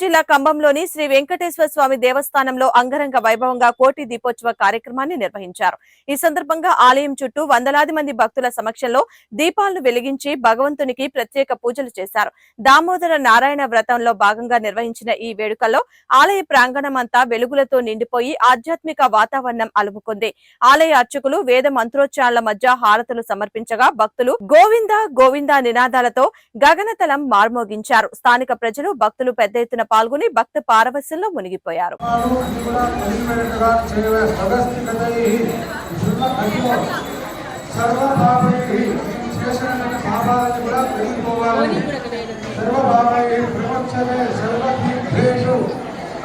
జిల్లా కంభంలోని శ్రీ వెంకటేశ్వర స్వామి దేవస్థానంలో అంగరంగ వైభవంగా కోటి దీపోత్సవ కార్యక్రమాన్ని నిర్వహించారు. ఈ సందర్భంగా ఆలయం చుట్టూ వందలాది మంది భక్తుల సమక్షంలో దీపాలను వెలిగించి భగవంతునికి ప్రత్యేక పూజలు చేశారు. దామోదర నారాయణ వ్రతంలో భాగంగా నిర్వహించిన ఈ వేడుకల్లో ఆలయ ప్రాంగణమంతా వెలుగులతో నిండిపోయి ఆధ్యాత్మిక వాతావరణం అలుముకుంది. ఆలయ అర్చకులు వేద మంత్రోచ్చారణల మధ్య హారతులు సమర్పించగా భక్తులు గోవింద గోవింద నినాదాలతో గగనతలం మార్మోగించారు. స్థానిక ప్రజలు భక్తులు పెద్ద ఎత్తున పాల్గొని భక్త పారవశ్యంలో మునిగిపోయారు.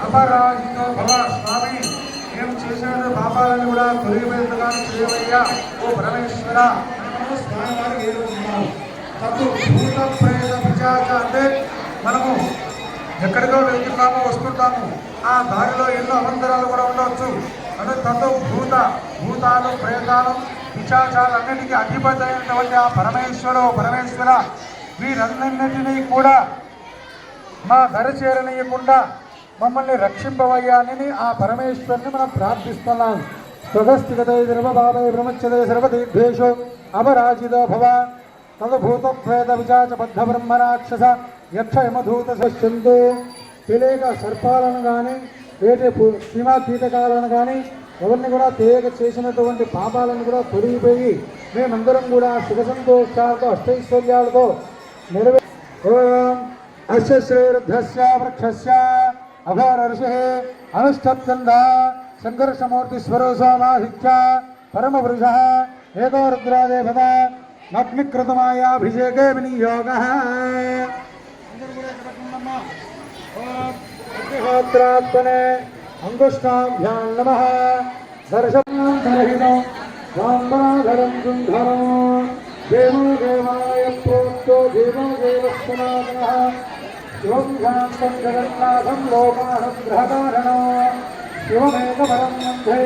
అపరాజితో భవ స్వామి పాపాలను కూడా చేయవయ్యా ఓ పరమేశ్వర తప్పు భూత ప్రేత అంటే మనము ఎక్కడికో వెళ్తున్నామో వస్తుంటాము. ఆ దారిలో ఎన్నో అవంతరాలు కూడా ఉండవచ్చు. అంటే తత్వ భూత భూతాలు ప్రేతాలు పిశాచాలు అన్నిటికీ అధిపతి అయినటువంటి ఆ పరమేశ్వరు పరమేశ్వర వీరన్నింటినీ కూడా మా దరి చేరనీయకుండా మమ్మల్ని రక్షింపవయ్యానని ఆ పరమేశ్వరుని మనం ప్రార్థిస్తున్నాం. స్వగస్థిగతే ద్రవభావే బ్రహ్మచ్చదే సర్వదీర్ఘేషు అపరాజితో భవ. తదభూత ప్రేత విచాచ బద్ధ బ్రహ్మరాక్షస యక్ష యమధూత సశ్యంతు తెలియక సర్పాలను కానీ వేటి సీమా కీటకాలను కానీ ఎవరిని కూడా తెలియక చేసినటువంటి పాపాలను కూడా తొలగిపోయి మేమందరం కూడా సుఖ సంతోషాలతో అష్టైశ్వర్యాలతో నెరవే ఓం అస్య శ్రీరుద్ధస్య వృక్షస్య అఘోరర్షి అనుష్టత్కంద సంఘర్షమూర్తి స్వరోసామాహిత్య పరమవృష ఏదో రుద్రాదేవత నగ్నికృతమాయాభిషేకే వినియోగ. అగ్నిహోత్రాత్మనే అంగుష్టాభ్యాం నమ. దర్శనం రాంబరాధరం దుంధరం దేవో దేవాయ ప్రోక్తో దేవో దేవస్వనాథ శివం శాంతం జగన్నాథం లోకానం గ్రహకారణం శివమేకవరం వందే